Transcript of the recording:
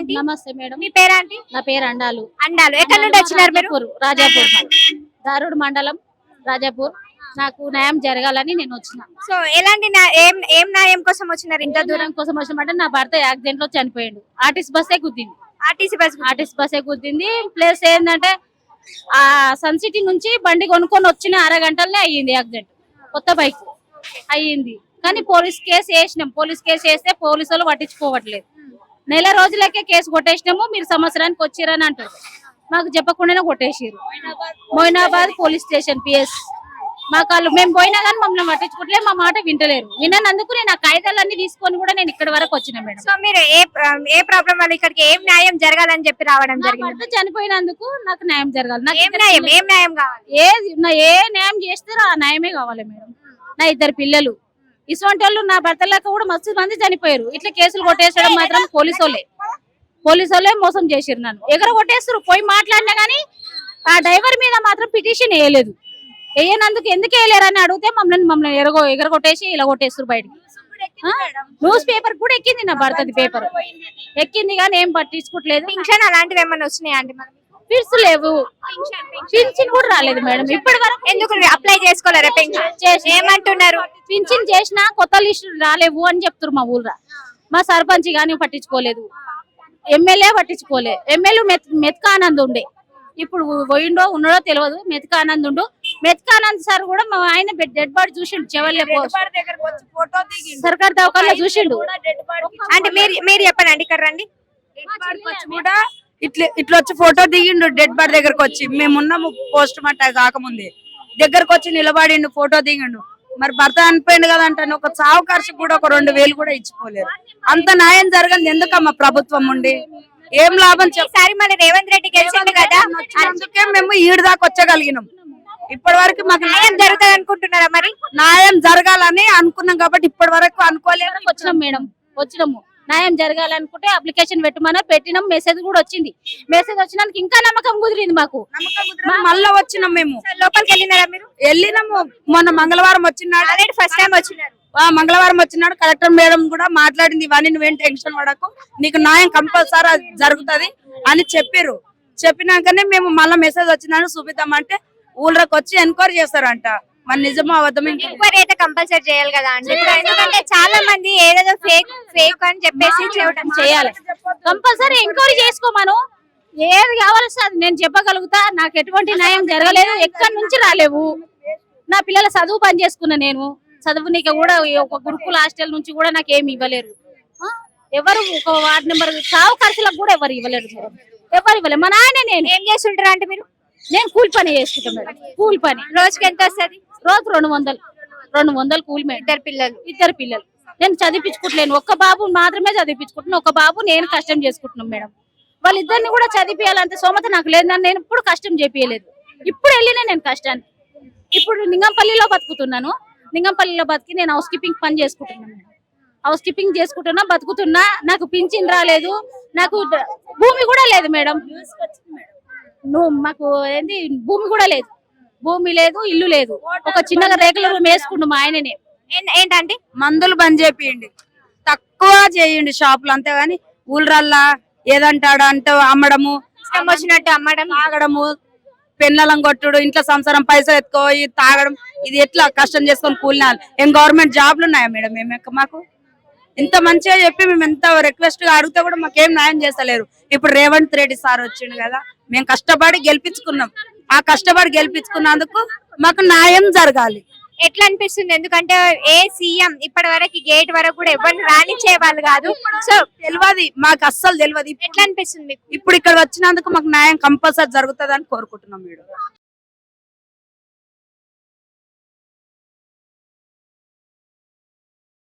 Aunty నమస్తే madam. మీ పేరు aunty నా పేరు అండాలు. అండాలు. ఎక్కడి నుండి వచ్చినారు మీరు? రాజాపూర్ దారుడు మండలం రాజాపూర్. నాకు న్యాయం జరగాలని నేను వచ్చిన. సో ఎలాంటి ఏం ఏం న్యాయం కోసం వచ్చినారు ఇంత ఇంత దూరం? కోసం వచ్చినమాట నా భర్త యాక్సిడెంట్లో చనిపోయాడు. ఆర్టీసీ బస్సే గుద్దింది ఆర్టీసీ బస్ ఆర్టీసీ బస్సే గుద్దింది. ప్లస్ ఏంటంటే ఆ సన్ సిటీ నుంచి బండి కొనుక్కొని వచ్చిన అరగంటలనే అయ్యింది యాక్సిడెంట్. కొత్త బైక్. అయ్యింది. కానీ పోలీస్ కేసు వేసినాం. పోలీస్ కేసు వేస్తే పోలీసు వాళ్ళు పట్టించుకోవట్లేదు. నెల రోజులకే కేసు కొట్టేసినాము మీరు సంవత్సరానికి వచ్చిరని అంటారు మాకు చెప్పకుండానే కొట్టేసిరు మొయినాబాద్ పోలీస్ స్టేషన్ పిఎస్. మా కాళ్ళు మేము పోయినా కానీ మమ్మల్ని పట్టించుకోవట్లేదు మా మాట వింటలేరు. విననందుకు నేను ఆ కాగితాలన్నీ తీసుకొని కూడా నేను ఇక్కడ వరకు వచ్చిన మేడం. సో మీరు ఏ ఏ ప్రాబ్లం వల్ల ఇక్కడికి ఏం న్యాయం జరగాలని చెప్పి రావడం జరిగింది? చనిపోయినందుకు నాకు న్యాయం జరగాలి. నాకు ఏం న్యాయం? ఏం న్యాయం కావాలి? నా ఏ న్యాయం చేస్తారో ఆ న్యాయమే కావాలి మేడం. నా ఇద్దరు పిల్లలు. ఇటువంటి వాళ్ళు నా భర్తలకు కూడా మస్తు మంది చనిపోయారు. ఇట్లా కేసులు కొట్టేసడం మాత్రం పోలీసు వాళ్ళే పోలీసు వాళ్ళే మోసం చేసిరు నన్ను. ఎగర కొట్టేస్తారు పోయి మాట్లాడినా గానీ ఆ డ్రైవర్ మీద మాత్రం పిటిషన్ వేయలేదు. వేయనందుకు ఎందుకు వేయలేరని అడిగితే మమ్మల్ని మమ్మల్ని ఎరగో ఎగర కొట్టేసి ఇలా కొట్టేస్తారు బయటికి. న్యూస్ పేపర్ కూడా ఎక్కింది నా భర్తది పేపర్. ఎక్కింది కానీ ఏం పట్టించుకోవట్లేదు. పింఛన్ అలాంటివి ఏమన్నా వచ్చినాయా అండి లేవు. పింఛన్ కూడా రాలేదు మేడం. ఇప్పటి వరకు ఎందుకు? అప్లై చేసుకోలేరా చేసిన. ఏమంటున్నారు? పింఛన్ చేసినా కొత్త లిస్టు రాలేవు అని చెప్తున్నారు మా ఊర్లో మా సర్పంచ్ గాని పట్టించుకోలేదు. ఎమ్మెల్యే పట్టించుకోలే. ఎమ్మెల్యే మెత్ మెత్కానంద్ ఉండే. ఇప్పుడు పోయిండో ఉన్నాడో తెలియదు మెత్కానంద్ ఉండు. మెత్కానంద్ సార్ కూడా మా ఆయన డెడ్ బాడీ చూసిండు. చెవల్లే సర్కార్ దవాఖానలో చూసిండు. అంటే మీరు మీరు చెప్పండి అండి ఇక్కడ రండి. వచ్చి కూడా ఇట్లా ఇట్లా వచ్చి ఫోటో దిగిండు. డెడ్ బాడీ దగ్గరకు వచ్చి. మేము ఉన్నాము పోస్ట్ మార్టం కాకముందే. దగ్గరకు వచ్చి నిలబడిండు ఫోటో దిగిండు. మరి భర్త చనిపోయిండు కదా అంటే ఒక చావు ఖర్చు కూడా ఒక రెండు వేలు కూడా ఇచ్చిపోలేరు అంత న్యాయం జరగదు ఎందుకమ్మా ప్రభుత్వం ఉండి? ఏం లాభం చెప్ప ఈసారి మన రేవంత్ రెడ్డి గెలిచిండు కదా. అందుకే మేము ఈడు దాకా వచ్చగలిగినాం. ఇప్పటి వరకు మాకు న్యాయం జరుగుతుంది అనుకుంటున్నారా మరి? న్యాయం జరగాలని అనుకున్నాం కాబట్టి ఇప్పటి వరకు అనుకోలేదు వచ్చినాం మేడం. వచ్చినాము. న్యాయం జరగాలనుకుంటే అప్లికేషన్ పెట్టమన్నారు పెట్టినాం మెసేజ్ కూడా వచ్చింది. మెసేజ్ వచ్చినందుకు ఇంకా నమ్మకం కుదిరింది మాకు. మళ్ళా వచ్చినాం మేము. లోపలికి వెళ్ళినారా మీరు? వెళ్ళినాము. మొన్న మంగళవారం వచ్చినాడు. ఫస్ట్ టైం వచ్చినారు. ఆ మంగళవారం వచ్చినాడు. కలెక్టర్ మేడం కూడా మాట్లాడింది ఇవన్నీ నువ్వేం టెన్షన్ పడకు. నీకు న్యాయం కంపల్సరీ జరుగుతది అని చెప్పారు చెప్పినాకనే మేము మళ్ళీ మెసేజ్ వచ్చిందని చూపిద్దామంటే ఊళ్ళకి వచ్చి ఎంక్వైరీ చేస్తారంట. మరి నిజమో అబద్ధం ఎంక్వైరీ అయితే కంపల్సరీ చేయాలి కదా అండి. ఎందుకంటే చాలా మంది ఏదేదో ఫేక్ ఫేక్ అని చెప్పేసి చేయడం చేయాలి. కంపల్సరీ ఎంక్వైరీ చేసుకోమను ఏది కావాల్సి అది నేను చెప్పగలుగుతా? నాకు ఎటువంటి న్యాయం జరగలేదు. ఎక్కడి నుంచి రాలేవు? నా పిల్లల చదువు పని చేసుకున్నా నేను. చదువునిక కూడా ఈ ఒక గురుకుల హాస్టల్ నుంచి కూడా నాకు ఏమి ఇవ్వలేరు? ఎవరు ఒక వార్డ్ నెంబర్ చావు ఖర్చులకు కూడా ఎవరు ఇవ్వలేరు. మేడం ఎవరు ఇవ్వలేరు మా నాయన నేను. ఏం చేస్తుంటారు అంటే మీరు? నేను కూలి పని చేసుకుంటాను మేడం. కూలి పని. రోజుకి ఎంత వస్తది? రోజు రెండు వందలు రెండు వందలు కూలి ఇద్దరు పిల్లలు. ఇద్దరు పిల్లలు. నేను చదివించుకుంటలేను ఒక్క బాబు మాత్రమే చదివించుకుంటున్నాను ఒక బాబు నేను కష్టం చేసుకుంటున్నాం మేడం. వాళ్ళిద్దరిని కూడా చదివించాలంటే సోమత నాకు లేదు. నన్ను నేను ఎప్పుడు కష్టం చేపియలేదు ఇప్పుడు వెళ్ళినా నేను కష్టాన్ని. ఇప్పుడు నింగంపల్లిలో బతుకుతున్నాను. నింగంపల్లిలో బతికి నేను హౌస్ కీపింగ్ పని చేసుకుంటున్నాను మేడం. హౌస్ కీపింగ్ చేసుకుంటున్నా బతుకుతున్నా. నాకు పింఛన్ రాలేదు. నాకు భూమి కూడా లేదు మేడం. నువ్వు మాకు ఏంది? భూమి కూడా లేదు. భూమి లేదు ఇల్లు లేదు. ఒక చిన్నగా రేకుల రూమ్ వేసుకుండు మా ఆయననే. ఏంటంటే మందులు బంద్ చేపియండి. తక్కువ చేయండి షాపులు అంతేగాని ఊళ్ళల్లా ఏదంటాడు అంటే అమ్మడము ఇష్టం వచ్చినట్టు అమ్మడం తాగడము పెన్నలం కొట్టుడు ఇంట్లో సంసారం పైసలు ఎత్తుకోయి తాగడం ఇది ఎట్లా కష్టం చేసుకొని కూలినాలి ఏం గవర్నమెంట్ జాబ్లు ఉన్నాయా మేడం మేము మాకు? ఇంత మంచిగా చెప్పి మేము ఎంత రిక్వెస్ట్గా అడిగితే కూడా మాకేం న్యాయం చేస్తలేరు. ఇప్పుడు రేవంత్ రెడ్డి సార్ వచ్చిండు కదా మేము కష్టపడి గెలిపించుకున్నాం. ఆ కష్టపడి గెలిపించుకున్నందుకు మాకు న్యాయం జరగాలి. ఎట్లా అనిపిస్తుంది? ఎందుకంటే ఏ సీఎం ఇప్పటి వరకు గేట్ వరకు కూడా ఎవరిని రానిచ్చే వాళ్ళు కాదు. సో తెలియదు మాకు అస్సలు తెలియదు. ఎట్లా అనిపిస్తుంది మీకు? ఇప్పుడు ఇక్కడ వచ్చినందుకు మాకు న్యాయం కంపల్సరీ జరుగుతుంది అని కోరుకుంటున్నాం మేడం